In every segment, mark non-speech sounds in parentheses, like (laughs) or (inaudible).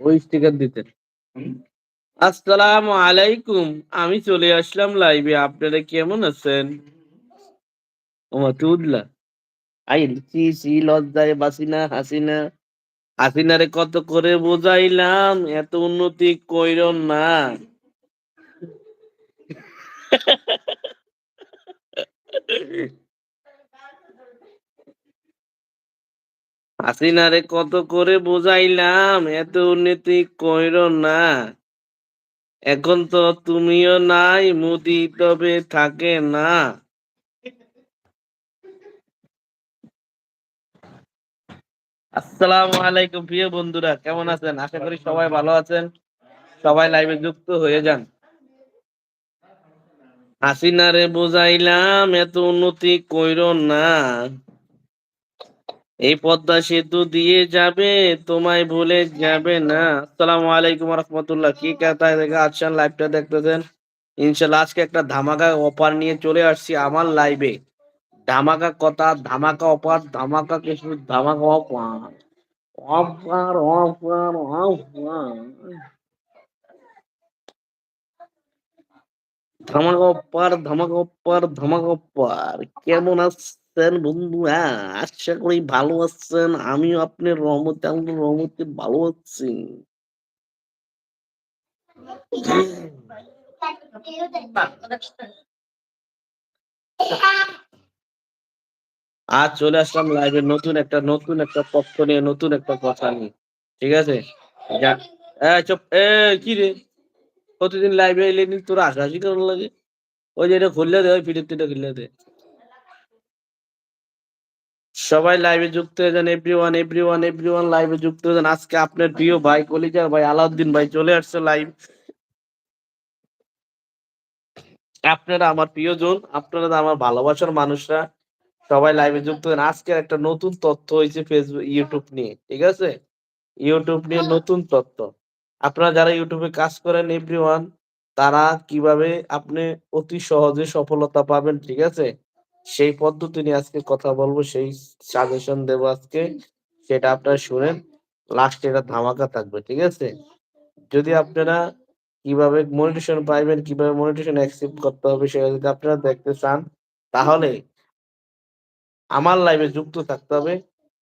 ওই স্টিকার দিতে। আসসালামু আলাইকুম আমি চলে আসলাম লাইভে আপনারা কেমন আছেন? আই সি লজ্জায় বাসিনা হাসিনা। হাসিনারে কত করে বোঝাইলাম এত উন্নতি কইর না। (laughs) হাসিনারে কত করে বোঝাইলাম, এত উন্নতি কইর না। এখন তো তুমিও নাই, মুদি তবে থাকে না। আসসালামু আলাইকুম প্রিয় বন্ধুরা, কেমন আছেন? আশা করি সবাই ভালো আছেন। সবাই লাইভে যুক্ত হয়ে যান। হাসিনারে বোঝাইলাম, এত উন্নতি কইর না। এই পদ্মা সেতু দিয়ে যাবে, তোমায় ভুলে যাবে না। আসসালামু আলাইকুম রহমতুল্লাহ। কি কথায় দেখে আছেন লাইভটা দেখতেছেন? ইনশাল্লাহ আজকে একটা ধামাকা অফার নিয়ে চলে আসছি আমার লাইভে ধামাকা কথা, ধামাকা অফার ধামাকা কিছু, ধামাকা অফার অফার অফার অফার ধামাকা অফার ধামাকা অফার ধামাকা কেমন আছেন বন্ধুরা আশা করি ভালো আছেন। আমিও আপনার রহমতে আমার রহমতে ভালো আছি। আজ চলে আসলাম লাইভে নতুন একটা নতুন একটা পক্ষ নিয়ে, নতুন একটা কথা নিয়ে। ঠিক আছে? চুপ এ কি রে? প্রতিদিন লাইভে এলে তোর হাসাহাসি কেমন লাগে? ওই যে এটা খুললে দে, ওই ফিডের খুললে দে। সবাই লাইভে যুক্ত হয়ে যান every one every one every one লাইভে যুক্ত হয়ে যান। আজকে আপনার প্রিয় ভাই কলিজার ভাই আলাউদ্দিন ভাই চলে আসছে লাইভ আপনারা আমার প্রিয়জন আপনারা আমার ভালোবাসার মানুষরা সবাই লাইভে যুক্ত হন আজকে একটা নতুন তথ্য হয়েছে ফেসবুক ইউটিউব নিয়ে ঠিক আছে? ইউটিউব নিয়ে নতুন তথ্য। আপনারা যারা ইউটিউবে কাজ করেন এভরিওয়ান তারা কীভাবে আপনি অতি সহজে সফলতা পাবেন ঠিক আছে? সেই পদ্ধতি নিয়ে আজকে কথা বলব, সেই সাজেশন দেব আজকে। সেটা আপনারা শুনেন লাস্টে এটা ধামাকা থাকবে, ঠিক আছে? যদি আপনারা কীভাবে মনিটেশন পাইবেন, কীভাবে মনিটেশন অ্যাকসেপ্ট করতে হবে সেটা যদি আপনারা দেখতে চান, তাহলে আমার লাইভে যুক্ত থাকতে হবে।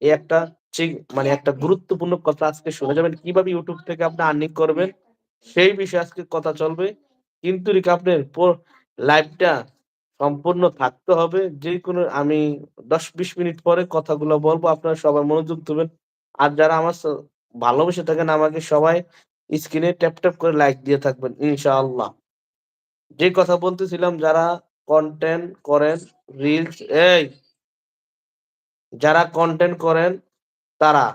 এই একটা ঠিক মানে একটা গুরুত্বপূর্ণ কথা আজকে শুনে যাবেন। কীভাবে ইউটিউব থেকে আপনি আর্নিং করবেন, সেই বিষয়ে আজকে কথা চলবে। কিন্তু আপনার লাইভটা সম্পূর্ণ থাকতে হবে। যে কোনো, আমি দশ বিশ মিনিট পরে কথাগুলো বলব, আপনারা সবাই মনোযোগ দেবেন। আর যারা আমার ভালোবেসে থাকেন, আমাকে সবাই স্ক্রিনে ট্যাপ ট্যাপ করে লাইক দিয়ে থাকবেন, ইনশাআল্লাহ। যে কথা বলতেছিলাম, যারা কন্টেন্ট করেন রিলস এই, যারা কন্টেন্ট করেন, তারা,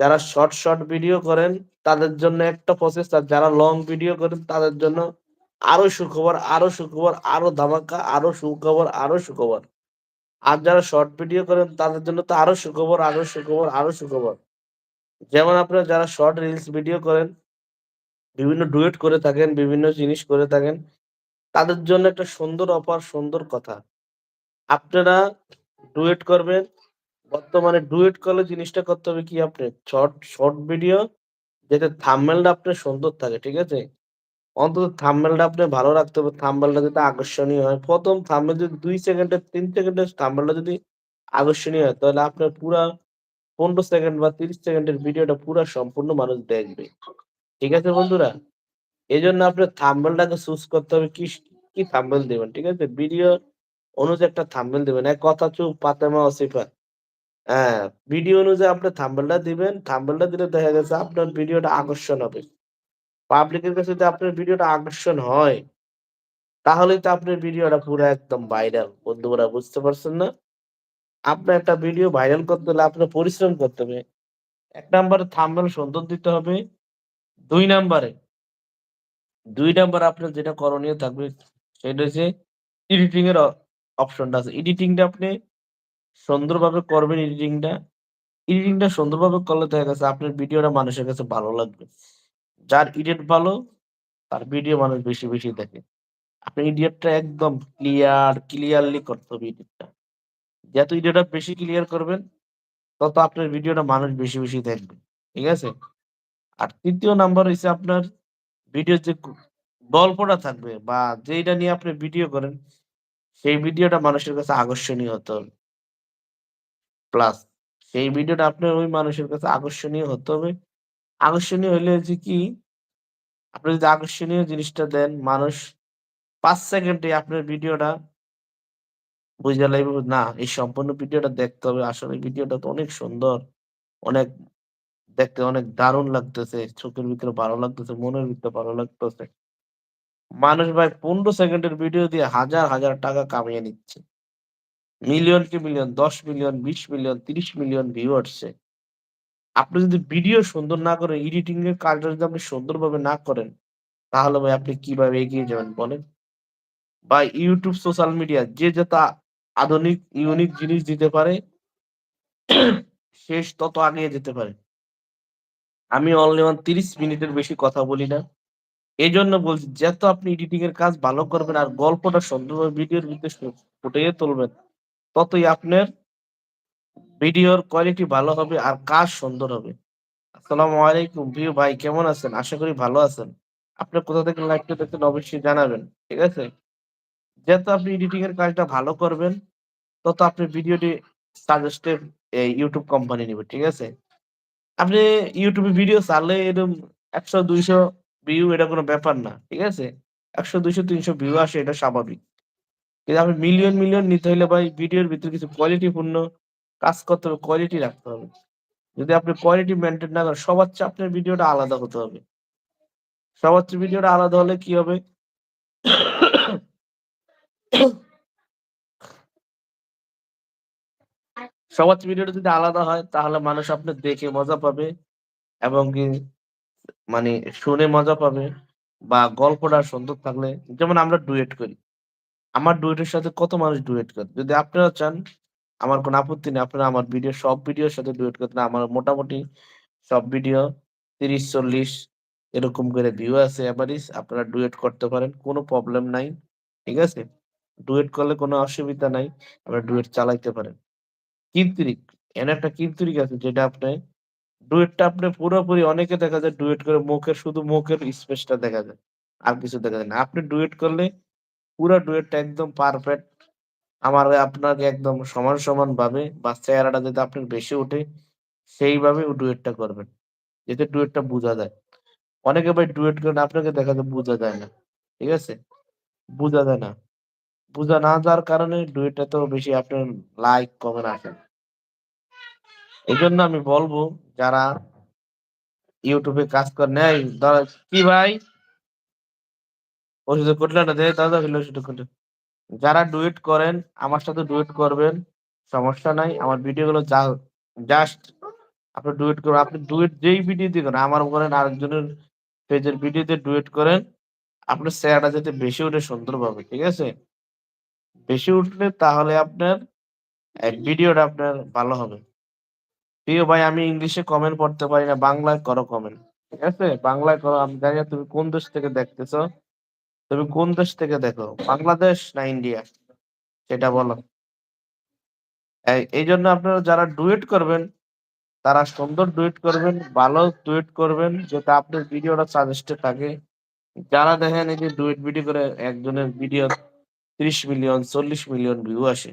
যারা শর্ট শর্ট ভিডিও করেন, তাদের জন্য একটা প্রসেস আর যারা লং ভিডিও করেন, তাদের জন্য আরও সুখবর আরও সুখবর, আরও ধামাকা, আরও সুখবর আরও সুখবর। আর যারা শর্ট ভিডিও করেন, তাদের জন্য তো আরও সুখবর আরও সুখবর আরও সুখবর। যেমন আপনারা যারা শর্ট রিলস ভিডিও করেন, বিভিন্ন ডুয়েট করে থাকেন, বিভিন্ন জিনিস করে থাকেন, তাদের জন্য একটা সুন্দর অফার সুন্দর কথা। আপনারা ডুয়েট করবেন, বর্তমানে ডুয়েট করলে জিনিসটা করতে হবে কি আপনি? শর্ট শর্ট ভিডিও যাতে থাম্বনেলটা আপনার সুন্দর থাকে, ঠিক আছে? অন্তত থাম্বনেলটা আপনি ভালো রাখতে হবে। থাম্বনেলটা যাতে আকর্ষণীয় হয়, প্রথম থাম্বনেল যদি দুই সেকেন্ডের তিন সেকেন্ডের থাম্বনেলটা যদি আকর্ষণীয় হয়, তাহলে আপনার পুরা পনেরো সেকেন্ড বা তিরিশ সেকেন্ডের ভিডিওটা পুরা সম্পূর্ণ মানুষ দেখবে। ঠিক আছে বন্ধুরা? এই জন্য আপনার থাম্বনেলটাকে চুজ করতে হবে, কি কি থাম্বনেল দেবেন, ঠিক আছে? ভিডিও অনুযায়ী একটা থাম্বনেল দেবেন। এক কথা চুপ পাতেমা অসিফা হ্যাঁ ভিডিও অনুযায়ী আপনি থাম্বনেলটা দিবেন। থাম্বনেলটা দিলে দেখা গেছে আপনার ভিডিওটা আকর্ষণ হবে। পাবলিকের কাছে যদি আপনার ভিডিওটা আকর্ষণ হয়, তাহলে তো আপনার ভিডিওটা পুরো একদম ভাইরাল বন্ধুরা, বুঝতে পারছেন না? আপনার একটা ভিডিও ভাইরাল করতে হলে আপনার পরিশ্রম করতে হবে। এক নম্বরে থাম্বনেল সুন্দর দিতে হবে। দুই নম্বরে দুই নাম্বার আপনার যেটা করণীয় থাকবে, সেটা হচ্ছে এডিটিং এর অপশনটা আছে। এডিটিংটা আপনি সুন্দরভাবে করবেন এডিটিংটা এডিটিংটা সুন্দরভাবে করলে দেখা গেছে আপনার ভিডিওটা মানুষের কাছে ভালো লাগবে। যার এডিট ভালো তার ভিডিও মানুষ বেশি বেশি দেখে আপনি এডিটটা একদম ক্লিয়ার ক্লিয়ারলি করতে হবে এডিটটা যত ভিডিওটা বেশি ক্লিয়ার করবেন, তত আপনার ভিডিওটা মানুষ বেশি, বেশি দেখবে। ঠিক আছে? আর তৃতীয় নাম্বার হইছে আপনার ভিডিও যে গল্পটা থাকবে বা যেটা নিয়ে আপনি ভিডিও করেন, সেই ভিডিওটা মানুষের কাছে আকর্ষণীয় হতে হবে। প্লাস সেই ভিডিওটা আপনার ওই মানুষের কাছে আকর্ষণীয় হতে হবে। আকর্ষণীয় হইলে হচ্ছে কি আপনি যদি আকর্ষণীয় জিনিসটা দেন, মানুষ পাঁচ সেকেন্ডে আপনার ভিডিওটা বুইঝা লাগবে না এই সম্পূর্ণ ভিডিওটা দেখতে হবে। আসলে ভিডিওটা তো অনেক সুন্দর। অনেক দেখতে অনেক দারুণ লাগতেছে। চোখের ভিতরে ভালো লাগতেছে, মনের ভিতরে ভালো লাগতেছে। মানুষ ভাই ১৫ সেকেন্ডের ভিডিও দিয়ে হাজার, হাজার টাকা কামিয়ে নিচ্ছে। মিলিয়ন কি million, ১০ million, ২০ million, ৩০ million view আসছে। আপনি যদি ভিডিও সুন্দর না করেন, এডিটিং এর কাজটা যদি আপনি সুন্দরভাবে না করেন, তাহলে ভাই আপনি কীভাবে এগিয়ে যাবেন বলেন? বা ইউটিউব সোশ্যাল মিডিয়া যে যত আধুনিক ইউনিক জিনিস দিতে পারে শেষ তত আগিয়ে যেতে পারে। আমি অনলি ওয়ান ৩০ মিনিটের বেশি কথা বলি না। এই জন্য বলছি যত আপনি এডিটিং এর কাজ ভালো করবেন আর গল্পটা সুন্দরভাবে ভিডিওর ভিতরে ফুটিয়ে তুলবেন, ততই আপনার ভিডিওর কোয়ালিটি ভালো হবে আর কাজ সুন্দর হবে। আসসালামু আলাইকুম প্রিয় ভাই কেমন আছেন? আশা করি ভালো আছেন। আপনি কোথা থেকে লাইভটা দেখছেন অবশ্যই জানাবেন। ঠিক আছে? যত আপনি এডিটিং এর কাজটা ভালো করবেন, তত আপনার ভিডিওটি সাজেস্টেড YouTube কোম্পানি নিবে। ঠিক আছে? আপনি ইউটিউবে ভিডিও চালে এরকম একশো দুইশো ভিউ এটা কোনো ব্যাপার না। ঠিক আছে? একশো দুইশো তিনশো ভিউ আসে এটা স্বাভাবিক। কিন্তু আপনি মিলিয়ন, মিলিয়ন নিতে হইলে ভাই ভিডিওর ভিতরে কিছু কোয়ালিটিপূর্ণ কাজ করতে হবে, কোয়ালিটি রাখতে হবে। যদি আপনি কোয়ালিটি মেনটেন না করেন, সবার চেয়ে আপনার ভিডিওটা আলাদা হতে হবে। সবার চেয়ে ভিডিওটা আলাদা হলে কি হবে? সবার ভিডিওটা যদি আলাদা হয় তাহলে মানুষ আপনার দেখে মজা পাবে এবং কি মানে শুনে মজা পাবে বা গল্পটা সুন্দর থাকলে যেমন আমরা ডুয়েট করি। আমার ডুয়েটের সাথে কত মানুষ ডুয়েট করে। যদি আপনারা চান আমার কোনো আপত্তি নেই। আপনারা আমার ভিডিও সব ভিডিওর সাথে ডুয়েট করতে আমার মোটামুটি সব ভিডিও ৩০-৪০ এরকম করে ভিউ আছে এভারেজ আপনারা ডুয়েট করতে পারেন। কোনো প্রবলেম নাই। ঠিক আছে? ডুয়েট করলে কোনো অসুবিধা নাই। আপনারা ডুয়েট চালাইতে পারেন। কিন্তুরিক, এমন একটা কিন্তুরিক আছে যেটা আপনি ডুয়েটটা আপনি পুরোপুরি অনেকে দেখা যায় ডুয়েট করে মুখের শুধু মুখের স্পেসটা দেখা যায়। আর কিছু দেখা যায় না। আপনি ডুয়েট করলে পুরো ডুয়েটটা একদম পারফেক্ট। আমার আপনাকে একদম সমান, সমান ভাবে বা চেহারাটা যাতে আপনার বেশি ওঠে সেইভাবে ডুয়েটটা করবেন। যাতে ডুয়েটটা বোঝা যায়। অনেকে ভাই ডুয়েট করেন আপনাকে দেখা যায় বুঝা যায় না। ঠিক আছে? বোঝা যায় না। বোঝা না যাওয়ার কারণে ডুয়েটটা তো বেশি আপনার লাইক, কমেন্ট আসে এই জন্য আমি বলব যারা ইউটিউবে কাজ করে নেয় কি ভাই? ওষুধের কোটলাটা দে দাদা ফেলে ওষুধের কোটলা। যারা ডুয়েট করেন, আমার সাথে ডুয়েট করবেন। সমস্যা নাই। আমার ভিডিওগুলো যা জাস্ট আপনি ডুয়েট করবেন। আপনি ডুয়েট যেই ভিডিও দিয়ে করেন, আমার করেন আরেকজনের পেজের ভিডিওতে ডুয়েট করেন। আপনার চেহারাটা যাতে বেশি ওঠে সুন্দরভাবে। ঠিক আছে? বেশি উঠলে তাহলে আপনার ভিডিওটা আপনার ভালো হবে। প্রিয় ভাই, আমি ইংলিশে কমেন্ট পড়তে পারি না। বাংলায় করো কমেন্ট। ঠিক আছে? বাংলায় করো। আমি জানি না তুমি কোন দেশ থেকে দেখতেছো। তুমি কোন দেশ থেকে দেখো? বাংলাদেশ না ইন্ডিয়া? সেটা বলো। এই জন্য আপনারা যারা ডুয়েট করবেন, তারা সুন্দর ডুয়েট করবেন, ভালো ডুয়েট করবেন যেটা আপনার ভিডিওটা সাজেস্টেড থাকে। যারা দেখেন এই যে ডুয়েট ভিডিও করে একজনের ভিডিও ৩০ মিলিয়ন, ৪০ মিলিয়ন ভিউ আসে।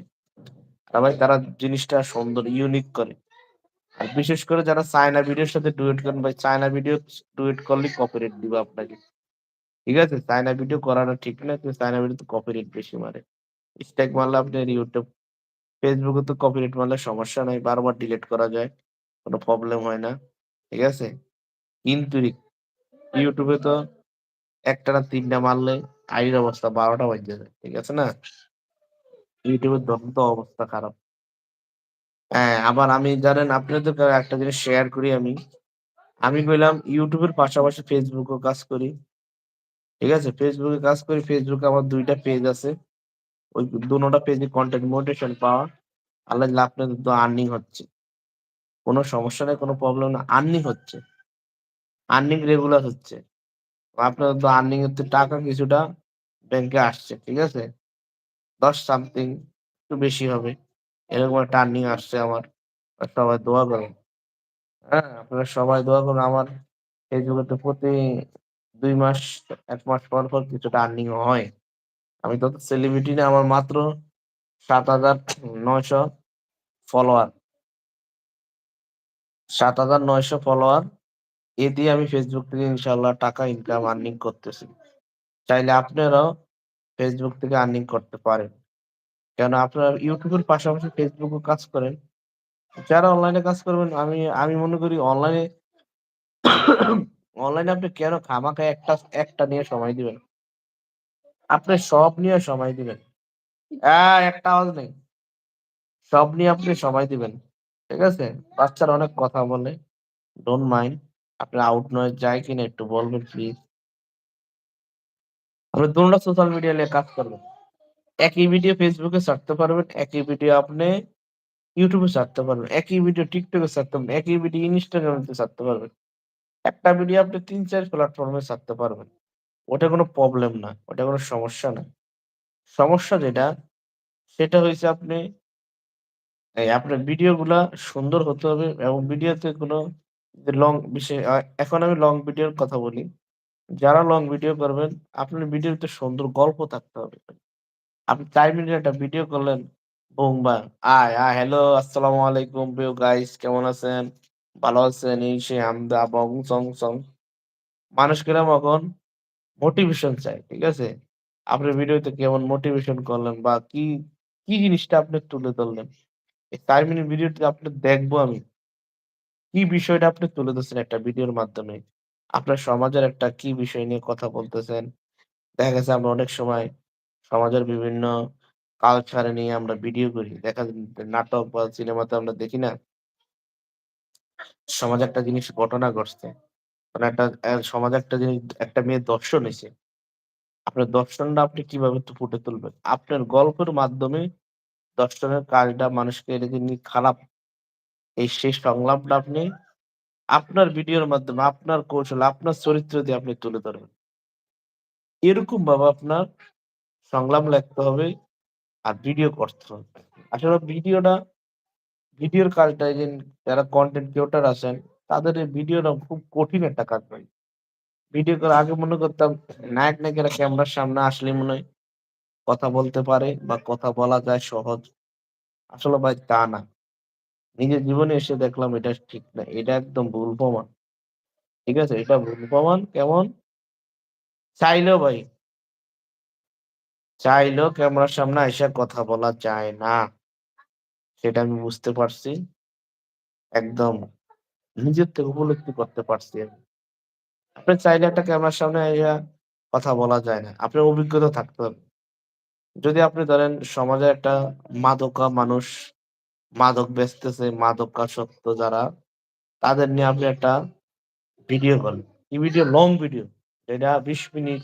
আর তারা জিনিসটা সুন্দর ইউনিক করে। আর বিশেষ করে যারা চায়না ভিডিওর সাথে ডুয়েট করেন ভাই চায়না ভিডিও ডুয়েট করলেই কপিরাইট দিবে আপনাকে। ঠিক আছে? চায়না ভিডিও করাটা ঠিক না। কিন্তু চায়না ভিডিওতে কপিরাইট বেশি মারে। স্ট্রাইক মারলে আপনার ইউটিউব ফেসবুকে তো কপিরাইট মারলে সমস্যা নাই। বারবার ডিলিট করা যায়। কোনো প্রবলেম হয় না। ঠিক আছে? কিন্তু ইউটিউবে তো একটা না তিনটা মারলে আইডির অবস্থা ১২ টা বাইজ্যা যায়। ঠিক আছে না? ইউটিউবের এর তখন তো অবস্থা খারাপ। হ্যাঁ, আবার আমি জানেন আপনাদেরকে একটা জিনিস শেয়ার করি আমি। আমি বললাম ইউটিউবের পাশাপাশি ফেসবুকও কাজ করি। ঠিক আছে? ফেসবুকে কাজ করি। ফেসবুকে আমার দুইটা পেজ আছে। ওই দোনোটা পেজে কনটেন্ট মোটিভেশন পাওয়া। আল্লাহ আপনাদের তো আর্নিং হচ্ছে। কোনো সমস্যা নেই কোনো প্রবলেম না। আর্নিং হচ্ছে। আর্নিং রেগুলার হচ্ছে। আপনাদের তো আর্নিং তো টাকা কিছুটা ব্যাংকে আসছে। ঠিক আছে? ১০ সামথিং একটু বেশি হবে। এরকম একটা আর্নিং আসছে আমার। সবাই দোয়া করেন। হ্যাঁ, আপনারা সবাই দোয়া করুন আমার ফেসবুকে তো প্রতি ২ মাস এক মাস পর, পর কিছুটা আর্নিং হয়। আমি তো সেলিব্রিটি না আমার মাত্র ৭৯০০ ফলোয়ার। ৭৯০০ ফলোয়ার। এ দিয়ে আমি ফেসবুক থেকে ইনশাল্লাহ টাকা ইনকাম আর্নিং করতেছি। চাইলে আপনারাও ফেসবুক থেকে আর্নিং করতে পারেন। কেন আপনারা ইউটিউবের পাশাপাশি ফেসবুকেও কাজ করেন। যারা অনলাইনে কাজ করবেন আমি আমি মনে করি অনলাইনে অনলাইনে আপনি কেন খামাকে একটা একটা নিয়ে সময় দিবেন? আপনি সব নিয়ে সময় দিবেন। আ একটা আওয়াজ নেই। সব নিয়ে আপনি সময় দিবেন। ঠিক আছে? বাচ্চারা অনেক কথা বলে। Don't mind. আপনার আউট নয়েজ যায় কিনা একটু বলবেন প্লিজ? আপনি দোনোটা সোশ্যাল মিডিয়া নিয়ে কাজ করবেন। একই ভিডিও ফেসবুকে ছাড়তে পারবেন, একই ভিডিও আপনি ইউটিউবে ছাড়তে পারবেন, একই ভিডিও টিকটকে ছাড়তে পারবেন, একই ভিডিও ইনস্টাগ্রামে ছাড়তে পারবেন। একটা ভিডিও আপনি ৩-৪ প্ল্যাটফর্মে ছাড়তে পারবেন। ওটা কোনো প্রবলেম না। ওটা কোনো সমস্যা না। সমস্যা যেটা সেটা হইছে আপনি এই আপনার ভিডিওগুলা সুন্দর হতে হবে এবং ভিডিওতে কোনো যে লং বিষয় এখন আমি লং ভিডিওর কথা বলি। যারা লং ভিডিও করবেন আপনার ভিডিওতে সুন্দর গল্প থাকতে হবে। আপনি ৪ মিনিটের একটা ভিডিও করলেন, বুম বাম, আয়, আয়, হ্যালো, আসসালামু আলাইকুম প্রিয় গাইস কেমন আছেন? ভালো আছেন? এই সেই হামদা বং চং চং। মানুষ কীরকম এখন মোটিভেশন চায়। ঠিক আছে? আপনার ভিডিওতে কেমন মোটিভেশন করলেন বা কি, কি জিনিসটা আপনি তুলে ধরলেন? এই ৪ মিনিট ভিডিওটি আপনি দেখব আমি। কি বিষয়টা আপনি তুলে ধরছেন একটা ভিডিওর মাধ্যমে? আপনার সমাজের একটা কি বিষয় নিয়ে কথা বলতেছেন? দেখা গেছে আমরা অনেক সময় সমাজের বিভিন্ন কালচার নিয়ে আমরা ভিডিও করি। দেখা নাটক বা সিনেমাতে আমরা দেখি না? সমাজে একটা জিনিস ঘটনা ঘটছে। মানে একটা সমাজে একটা জিনিস একটা মেয়ে দর্শন হইছে। আপনার দর্শনটা আপনি কীভাবে তু ফুটে তুলবেন? আপনার গল্পের মাধ্যমে দর্শনের কাজটা মানুষকে এটা খারাপ এই সেই সংলাপটা আপনি আপনার ভিডিওর মাধ্যমে আপনার কৌশল, আপনার চরিত্র দিয়ে আপনি তুলে ধরবেন। এরকম ভাবে আপনার সংলাপ লেখতে হবে আর ভিডিও করতে হবে। আসলে ভিডিওটা ভিডিওর কাজটা যে যারা কনটেন্ট ক্রিয়েটর আছেন, তাদের এই ভিডিওটা খুব কঠিন একটা কাজ ভাই। ভিডিও করার আগে মনে করতাম, নায়ক নায়িকারা ক্যামেরার সামনে আসলেই মনে হয় কথা বলতে পারে বা কথা বলা যায় সহজ। আসলে ভাই তা না। নিজের জীবনে এসে দেখলাম এটা ঠিক না। এটা একদম ভুল প্রমাণ। ঠিক আছে? এটা ভুল প্রমাণ, কেমন? চাইলেও ভাই, চাইলেও ক্যামেরার সামনে এসে কথা বলা যায় না। সেটা আমি বুঝতে পারছি। একদম নিজের থেকে উপলব্ধি করতে পারছি। আপনি চাইলে একটা ক্যামেরার সামনে কথা বলা যায় না। আপনার অভিজ্ঞতা থাকতে হবে। যদি আপনি ধরেন সমাজে একটা মাদকা মানুষ, মাদক বেচতেছে, মাদকাসক্ত যারা, তাদের নিয়ে আপনি একটা ভিডিও করেন। কি ভিডিও? Long video. এটা ২০ মিনিট,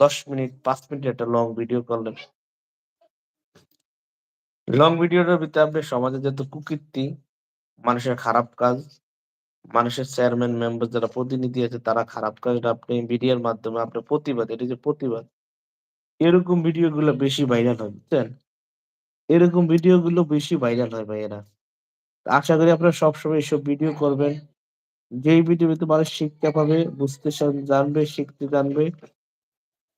১০ মিনিট, পাঁচ মিনিট একটা লং ভিডিও করলেন। লং ভিডিওটার ভিতরে আপনি সমাজে যত কুকীর্তি, মানুষের খারাপ কাজ, মানুষের চেয়ারম্যান, মেম্বার যারা প্রতিনিধি আছে তারা খারাপ কাজটা আপনি ভিডিওর মাধ্যমে আপনার প্রতিবাদ, এটা যে প্রতিবাদ। এরকম ভিডিওগুলো বেশি ভাইরাল হয়, বুঝছেন? এরকম ভিডিওগুলো বেশি ভাইরাল হয় ভাইয়েরা। আশা করি আপনারা সবসময় এসব ভিডিও করবেন। যেই ভিডিওতে মানুষ শিক্ষা পাবে, বুঝতে জানবে, শিখতে জানবে।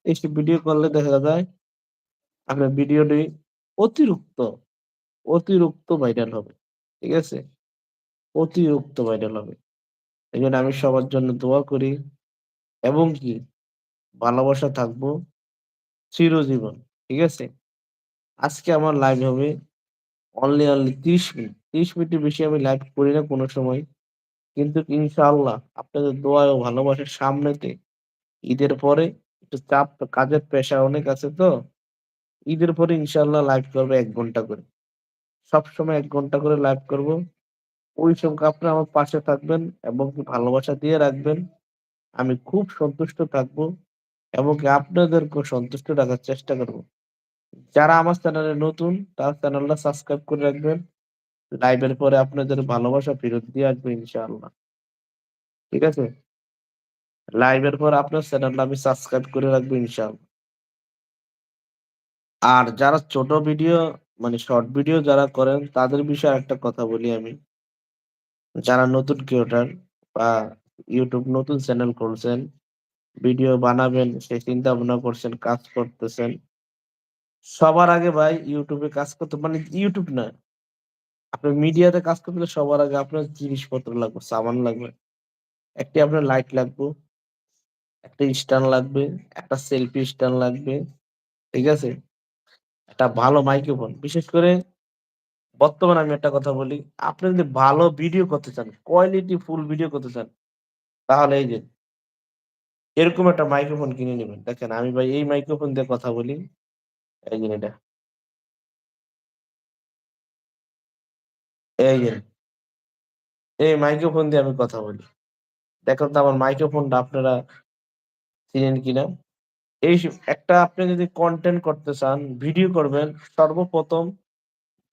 এইসব ভিডিও করলে দেখা যায় আপনার ভিডিওটি অতিরিক্ত, অতিরিক্ত ভাইরাল হবে। ঠিক আছে? অতিরিক্ত ভাইরাল হবে। এই জন্য আমি সবার জন্য দোয়া করি এবং কি ভালোবাসা থাকব চিরজীবন। ঠিক আছে? আজকে আমার লাইভ হবে অনলি, অনলি ৩০ মিনিট। ৩০ মিনিটের বেশি আমি লাইভ করি না কোনো সময়। কিন্তু ইনশাআল্লাহ আপনাদের দোয়া ও ভালোবাসার সামনেতে ঈদের পরে একটু চাপ কাজের প্রেশার অনেক আছে তো। ঈদের পরে ইনশাল্লাহ লাইভ করব ১ ঘণ্টা করে। সবসময় এক ঘণ্টা করে লাইভ করব। ওই সময় আপনারা আমার পাশে থাকবেন এবং ভালোবাসা দিয়ে রাখবেন। আমি খুব সন্তুষ্ট থাকব এবং কি আপনাদেরকেও সন্তুষ্ট রাখার চেষ্টা করব। যারা আমার চ্যানেলে নতুন, তার চ্যানেলটা সাবস্ক্রাইব করে রাখবেন। লাইভের পরে আপনাদের ভালোবাসা ফেরত দিয়ে আসব ইনশাআল্লাহ। ঠিক আছে? লাইভের পর আপনার চ্যানেলটা আমি সাবস্ক্রাইব করে রাখব ইনশাআল্লাহ। আর যারা ছোট ভিডিও মানে শর্ট ভিডিও যারা করেন তাদের বিষয়ে একটা কথা বলি আমি। যারা নতুন ক্রিয়েটর বা ইউটিউব নতুন চ্যানেল খুলছেন, ভিডিও বানাবেন সে চিন্তা ভাবনা করছেন, কাজ করতেছেন। সবার আগে ভাই ইউটিউবে কাজ করতে মানে ইউটিউব না। আপনার মিডিয়াতে কাজ করতে সবার আগে আপনার জিনিসপত্র লাগবে, সামান লাগবে। একটি আপনার লাইট লাগবে, একটা স্ট্যান্ড লাগবে, একটা সেলফি স্ট্যান্ড লাগবে। ঠিক আছে? একটা ভালো মাইক্রোফোন। বিশেষ করে বর্তমানে আমি একটা কথা বলি, আপনি যদি ভালো ভিডিও করতে চান, কোয়ালিটি ফুল ভিডিও করতে চান, তাহলে এই যে এরকম একটা মাইক্রোফোন কিনে নেবেন দেখেন আমি ভাই এই মাইক্রোফোন দিয়ে কথা বলি। এই যে এটা। এই যে এই মাইক্রোফোন দিয়ে আমি কথা বলি। দেখুন তো আমার মাইক্রোফোনটা আপনারা চিনেন কিনা? এই একটা আপনি যদি কন্টেন্ট করতে চান, ভিডিও করবেন, সর্বপ্রথম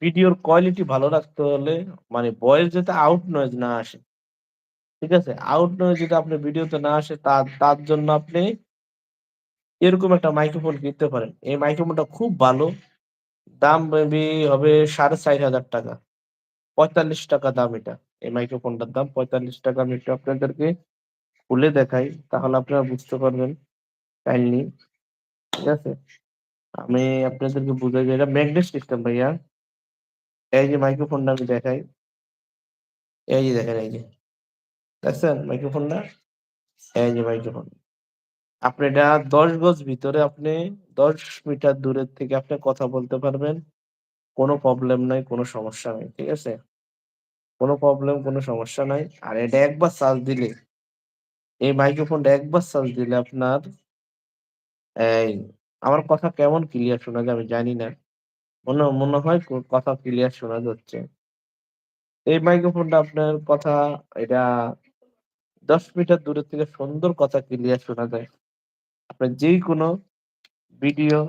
ভিডিওর কোয়ালিটি ভালো রাখতে হলে মানে ভয়েস যাতে আউট নয়েজ না আসে। ঠিক আছে? আউট নয়েজ যদি আপনার ভিডিওতে না আসে তার তার জন্য আপনি এরকম একটা মাইক্রোফোন কিনতে পারেন। এই মাইক্রোফোনটা খুব ভালো। দাম মেবি হবে ৳৪৫,০০০ ৳৪৫ দাম এটা। এই মাইক্রোফোনটার দাম ৳৪৫ আমি একটু আপনাদেরকে খুলে দেখাই। তাহলে আপনারা বুঝতে পারবেন কাইন্ডলি। ঠিক আছে? আমি আপনাদেরকে বুঝাই যে এটা ম্যাগনেট সিস্টেম ভাইয়া। এই যে মাইক্রোফোনটা আমি দেখাই। এই যে দেখেন এই যে। দেখছেন মাইক্রোফোনটা? এই যে মাইক্রোফোন। আপনি এটা ১০ গজ ভিতরে আপনি ১০ মিটার দূরের থেকে আপনি কথা বলতে পারবেন। কোনো প্রবলেম নাই, কোনো সমস্যা নাই। ঠিক আছে? কোনো প্রবলেম, কোনো সমস্যা নাই। আর এটা একবার চার্জ দিলে এই মাইক্রোফোনটা একবার চার্জ দিলে আপনার এই, আমার কথা কেমন ক্লিয়ার শোনা যায় আমি জানি না। মনে মনে হয় কথা ক্লিয়ার শোনা যাচ্ছে। এই মাইক্রোফোনটা আপনার কথা, এটা ১০ মিটার দূরের থেকে সুন্দর কথা ক্লিয়ার শোনা যায়। আপনি যেইকোনো ভিডিও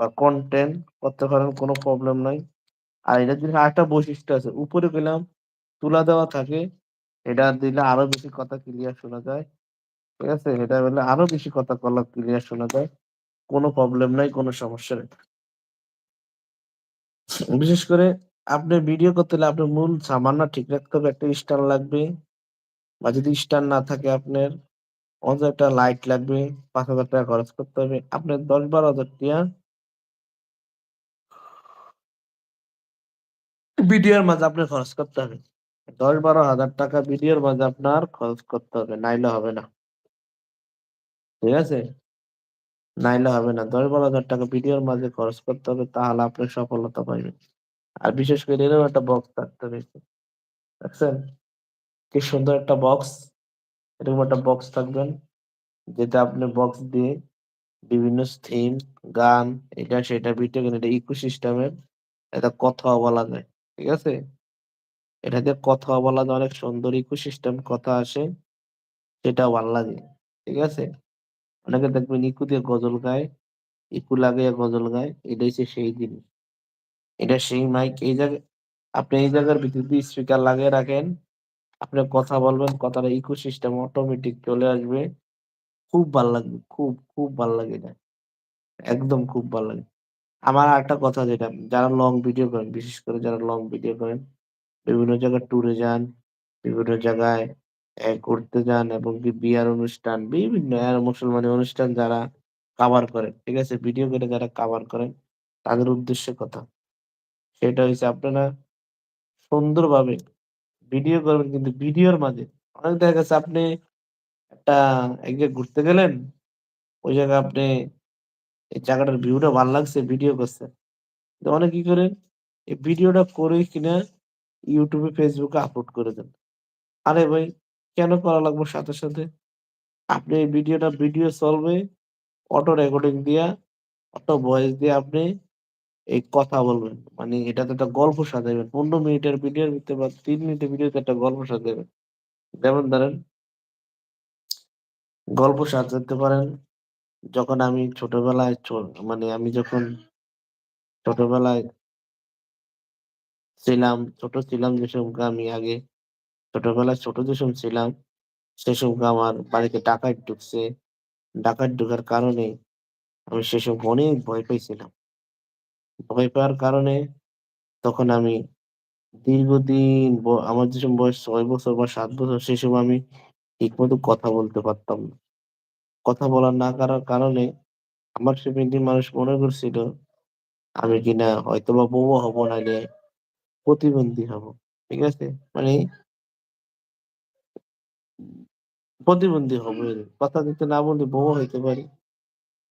বা কনটেন্ট করতে পারেন, কোনো প্রবলেম নাই। আর এটার জন্য আরেকটা বৈশিষ্ট্য আছে। উপরে গেলাম, তুলা দেওয়া থাকে। এটা দিলে আরও বেশি কথা ক্লিয়ার শোনা যায়। ঠিক আছে? এটা হলে আরও বেশি কথা কলা ক্লিয়ার শোনা যায়। কোনো প্রবলেম নাই, কোনো সমস্যা নেই। বিশেষ করে আপনি ভিডিও করতে হলে আপনার মূল সামানটা ঠিক রাখতে হবে। একটা স্ট্যান্ড লাগবে বা যদি স্ট্যান্ড না থাকে আপনার অন্তত একটা লাইট লাগবে। ৳৫,০০০ খরচ করতে হবে। আপনার ৳১০,০০০-১২,০০০ ভিডিওর মাঝে আপনার খরচ করতে হবে। ৳১০,০০০-১২,০০০ ভিডিওর মাঝে আপনার খরচ করতে হবে। নাইলে হবে না। ঠিক আছে? নাইলে হবে না। দশ বারো হাজার টাকা ভিডিওর মাঝে খরচ করতে হবে তাহলে আপনি সফলতা পাইবেন। আর বিশেষ করে এরকম একটা বক্স থাকতে হবে। দেখছেন? কি সুন্দর একটা বক্স। এরকম একটা বক্স থাকবেন। যেটা আপনি বক্স দিয়ে বিভিন্ন থিম, গান, এটা সেটা ভিডিও কিন্তু এটা ইকো সিস্টেমের এটা কথা বলা যায়। ঠিক আছে? এটা দিয়ে কথাও বলা যায় অনেক সুন্দর ইকো সিস্টেম কথা আসে। সেটা ভালো লাগে। ঠিক আছে? অনেকে দেখবেন ইকো দিয়ে গজল গায়, ইকু লাগাইয়া গজল গায়। এটা হচ্ছে সেই জিনিস। এটা সেই মাইক এই জায়গায় আপনি এই জায়গার ভিতর স্পিকার লাগিয়ে রাখেন। আপনি কথা বলবেন, কথাটা ইকো সিস্টেম অটোমেটিক চলে আসবে। খুব ভালো লাগবে। খুব, খুব ভালো লাগে এটা। একদম খুব ভালো লাগে। আমার আরেকটা কথা যেটা, যারা লং ভিডিও করেন, বিশেষ করে যারা লং ভিডিও করেন, বিভিন্ন জায়গায় ট্যুরে যান, বিভিন্ন জায়গায় এ ঘুরতে যান এবং কি বিয়ার অনুষ্ঠান, বিভিন্ন মুসলমানি অনুষ্ঠান যারা কাভার করেন, ঠিক আছে? ভিডিও করে যারা কাভার করেন, তাদের উদ্দেশ্যে কথা। সেটা হইছে আপনারা সুন্দরভাবে ভিডিও করবেন কিন্তু ভিডিওর মাঝে অনেক দেখা গেছে আপনি একটা এক জায়গায় ঘুরতে গেলেন, ওই জায়গায় আপনি এই জায়গাটার ভিউটা ভালো লাগছে, ভিডিও করছে তো অনেকে কি করেন? এই ভিডিওটা করে কিনা ইউটিউবে ফেসবুকে আপলোড করে দেন। আরে ভাই কেন করা লাগবে সাথে, সাথে? আপনি এই ভিডিওটা ভিডিও চলবে, অটো রেকর্ডিং দিয়া, অটো ভয়েস দিয়ে আপনি এই কথা বলবেন। মানে এটাতে একটা গল্প সাজাবেন পনেরো মিনিটের ভিডিওর ভিতরে বা ৩ মিনিটের ভিডিওতে একটা গল্প সাজাবেন যেমন ধরেন গল্প সাজাতে পারেন যখন আমি ছোটবেলায় মানে আমি যখন ছোটবেলায় ছিলাম, ছোট ছিলাম যে সময় আমি আগে ছোটবেলায় ছোট যে ছিলাম, সে সময় আমার বাড়িতে ডাকাত ঢুকছে। ডাকাত ঢোকার কারণে আমি সে সময় অনেক ভয় পেয়েছিলাম। ভয় পাওয়ার কারণে তখন আমি দীর্ঘদিন ব আমার যেসব বয়স ৬ বছর বা ৭ বছর সে সময় আমি ঠিকমতো কথা বলতে পারতাম না। কথা বলা না কারার কারণে আমার ফ্যামিলির মানুষ মনে করছিল আমি কিনা হয়তোবা বোবা হব নাইলে প্রতিবন্ধী হব। ঠিক আছে? মানে প্রতিবন্ধী হবে কথা যদি না বলি বোবা হইতে পারি।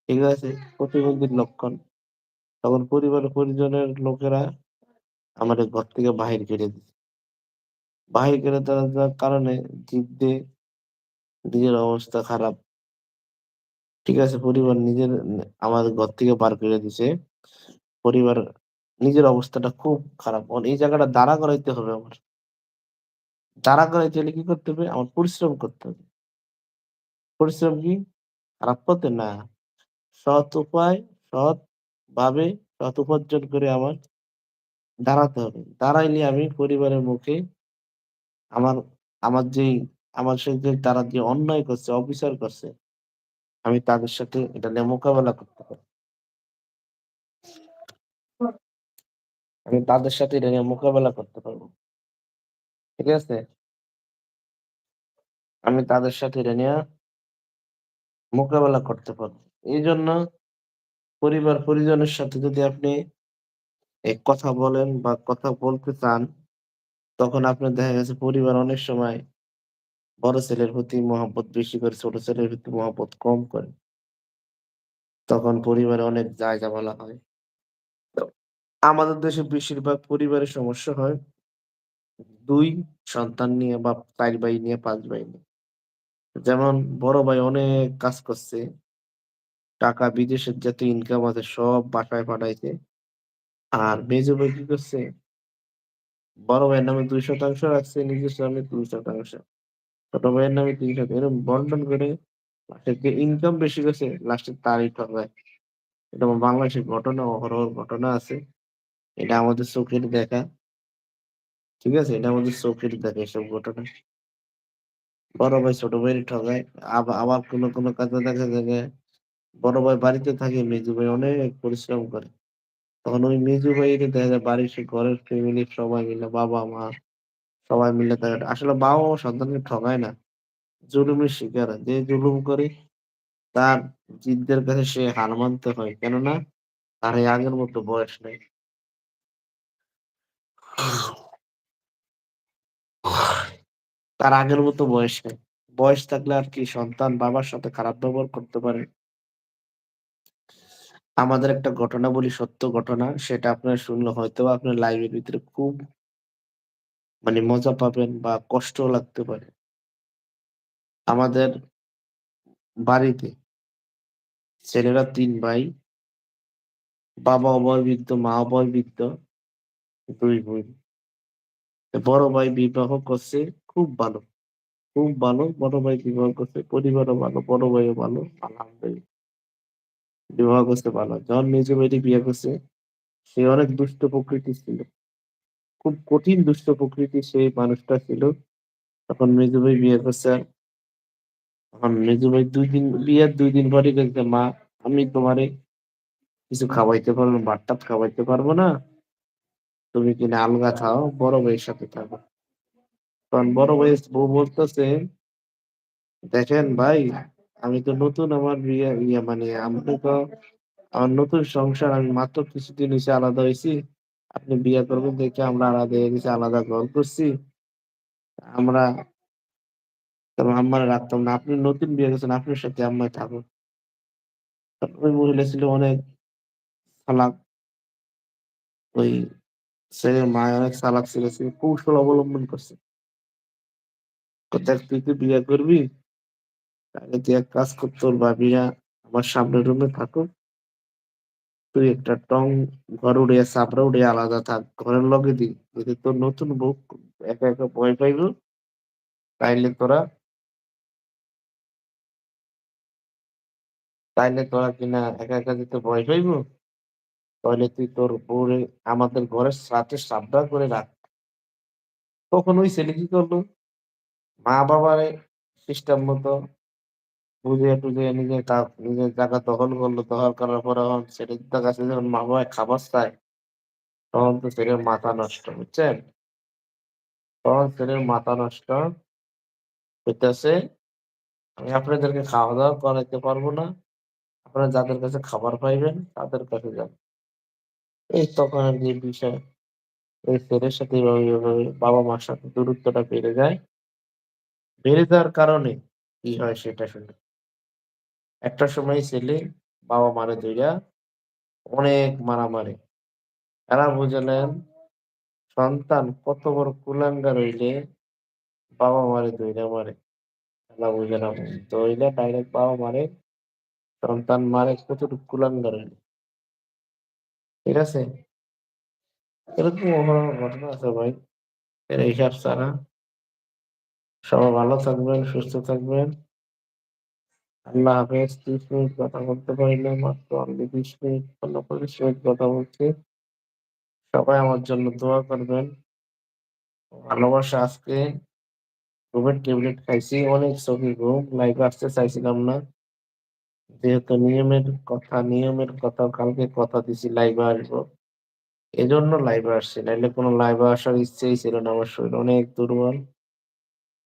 ঠিক আছে? প্রতিবন্ধীর লক্ষণ। তখন পরিবারের পরিজনের লোকেরা আমাদের ঘর থেকে বাহির করে দিছে। বাহির করে দেওয়ার কারণে জিদ্দে নিজের অবস্থা খারাপ। ঠিক আছে? পরিবার নিজের আমাদের ঘর থেকে বার করে দিছে। পরিবার নিজের অবস্থাটা খুব খারাপ। এই জায়গাটা দাঁড়া করাইতে হবে আমার। দাঁড়া করাইতে হলে কি করতে হবে? আমার পরিশ্রম করতে হবে। পরিশ্রম কি? খারাপ পথে? না। সৎ উপায়, সৎভাবে, সৎ উপার্জন করে আমার দাঁড়াতে হবে। দাঁড়াইলে আমি পরিবারের মুখে আমার আমার যেই আমার সাথে তারা যে অন্যায় করছে, অবিচার করছে, আমি তাদের সাথে এটা নিয়ে মোকাবেলা করতে পারব। আমি তাদের সাথে এটা নিয়ে মোকাবেলা করতে পারব ঠিক আছে? আমি তাদের সাথে এটা নিয়া মোকাবেলা করতে পারব। এইজন্য পরিবার পরিজনের সাথে যদি আপনি এ কথা বলেন বা কথা বলতে চান, তখন আপনার দেখা গেছে পরিবার অনেক সময় বড় ছেলের প্রতি মহব্বত বেশি করে, ছোট ছেলের প্রতি মহব্বত কম করে। তখন পরিবারে অনেক ঝাই-ঝামেলা হয়। তো আমাদের দেশে বেশিরভাগ পরিবারের সমস্যা হয় ২ সন্তান নিয়ে বা ৪ ভাই নিয়ে, ৫ ভাই নিয়ে। যেমন বড় ভাই অনেক কাজ করছে। টাকা বিদেশের যত ইনকাম আছে সব বাসায় পাঠাইছে। আর মেজো ভাই কি করছে? বড় ভাইয়ের নামে দুই শতাংশ রাখছে, নিজের নামে দুই শতাংশ ছোট ভাইয়ের নামে তিন শতাংশ এরকম বন্টন করে লাস্টে যে ইনকাম বেশি করছে লাস্টে তারই ঠকায়। এটা বাংলাদেশের ঘটনা, অহরহ ঘটনা আছে। এটা আমাদের চোখের দেখা। ঠিক আছে? এটা আমাদের চোখের দেখা এসব ঘটনা। বড় ভাই ছোট ভাইরে ঠকায়। আবা আবার কোন, কোন কাজে দেখা যায় যে বড় ভাই বাড়িতে থাকে, মেজো ভাই অনেক পরিশ্রম করে। তখন ওই মেজো ভাইরে দেখা যায় বাড়ির সে ঘরের ফ্যামিলির সবাই মিলে বাবা-মা সবাই মিলে দেখা আসলে বাবা-মা সন্তানকে ঠকায় না। জুলুমের শিকার যে জুলুম করে তার জিদ্দের কাছে সে হার মানতে হয়। কেননা তার এই আগের মতো বয়স নাই। তার আগের মতো বয়স নাই। বয়স থাকলে আর কি সন্তান বাবার সাথে খারাপ ব্যবহার করতে পারে? আমাদের একটা ঘটনা বলি, সত্য ঘটনা। সেটা আপনারা শুনলে হয়তোবা আপনার লাইফের ভিতরে খুব মানে মজা পাবেন বা কষ্ট লাগতে পারে। আমাদের বাড়িতে ছেলেরা তিন ভাই। বাবা অবহেলিত, মা অবহেলিত, ২ বোন। বড় ভাই বিবাহ করছে খুব ভালো। খুব ভালো। বড় ভাই বিবাহ করছে। পরিবারও ভালো, বড় ভাইও ভালো। আলহামদুলিল্লাহ। বিবাহ করছে ভালো। যখন মেজো ভাইটি বিয়ে করছে, সে অনেক দুষ্ট প্রকৃতি ছিল। খুব কঠিন দুষ্ট প্রকৃতি সেই মানুষটা ছিল। তখন মেজু ভাই বিয়ে করছে। এখন মেজু ভাই দুই দিন বিয়ের দুই দিন পরে বলছে, "মা আমি তোমারে কিছু খাওয়াইতে পারব না, ভাত-টাত খাওয়াইতে পারব না। তুমি কিনা আলগা থাও, বড় ভাইয়ের সাথে থাকো।" তখন বড় ভাইয়ের বউ বলতেছে, "দেখেন ভাই, আমি তো নতুন আমার বিয়ে ইয়ে মানে আমি তো আমার নতুন সংসার আমি মাত্র কিছুদিন হইছে আলাদা হয়েছি আপনি বিয়ে করবেন দেখে আমরা আলাদা হয়ে আলাদা ঘর করছি। আমরা তবে রাখতাম না। আপনি নতুন বিয়ে করছেন, আপনার সাথে আম্মা থাকুক।" ওই মহিলা ছিল অনেক চালাক। ওই ছেলের মা অনেক চালাক ছিল। কৌশল অবলম্বন করছে। "দেখ তুই কি বিয়ে করবি? তাহলে তুই এক কাজ কর তোর ভাবিরা আমার সামনের রুমে থাকুক। তুই একটা টং ঘর উড়িয়া চাপড়া উড়িয়া আলাদা থাক। ঘরের লগে দি। যদি তোর নতুন বউ একা, একা ভয় পাইব তাইলে তোরা তাইলে তোরা কিনা একা, একা যেতে ভয় পাইব, তাহলে তুই তোর বউরে আমাদের ঘরের সাথে সাবধান করে রাখ।" তখন ওই ছেলে কি করল? মা-বাবারে সিস্টেম মতো বুঝে টুঝিয়ে নিজের কা নিজের জায়গা দখল করল। দখল করার পরে এখন ছেলেটার কাছে যখন মা-বাবায় খাবার চায়, তখন তো ছেলের মাথা নষ্ট, বুঝছেন? তখন ছেলের মাথা নষ্ট হইতেছে, "আমি আপনাদেরকে খাওয়া-দাওয়া করাইতে পারব না। আপনারা যাদের কাছে খাবার পাইবেন, তাদের কাছে যান।" এই তখন আরকি বিষয়। এই ছেলের সাথে এভাবে বাবা-মার সাথে দূরত্বটা বেড়ে যায়। বেড়ে যাওয়ার কারণে কি হয় সেটা শুনে একটা সময় ছেলে বাবা-মারে ধইরা অনেক মারামারি। তারা বুঝালেন সন্তান কত বড় কুলাঙ্গা রইলে ধইরা মারে। এলা বুঝে না। ধইরা ডাইরেক্ট বাবা-মারে সন্তান মারে কতটুক কুলাঙ্গা রইলে ঠিক আছে? এরকম ঘটনা আছে ভাই। এর হিসাব ছাড়া। সবাই ভালো থাকবেন, সুস্থ থাকবেন। আল্লাহ হাফেজ। ৩০ মিনিট কথা বলতে পারি না। মাত্র আমি ২০ মিনিট, ১৫-২০ মিনিট কথা বলছি। সবাই আমার জন্য দোয়া করবেন। ভালোবাসা আজকে ঘুমের ট্যাবলেট খাইছি। অনেক চোখে ঘুম। লাইভে আসতে চাইছিলাম না। যেহেতু নিয়মের কথা নিয়মের কথা কালকে কথা দিছি লাইভে আসব। এজন্য লাইভে আসছি। নাইলে কোনো লাইভে আসার ইচ্ছেই ছিল না। আমার শরীর অনেক দুর্বল।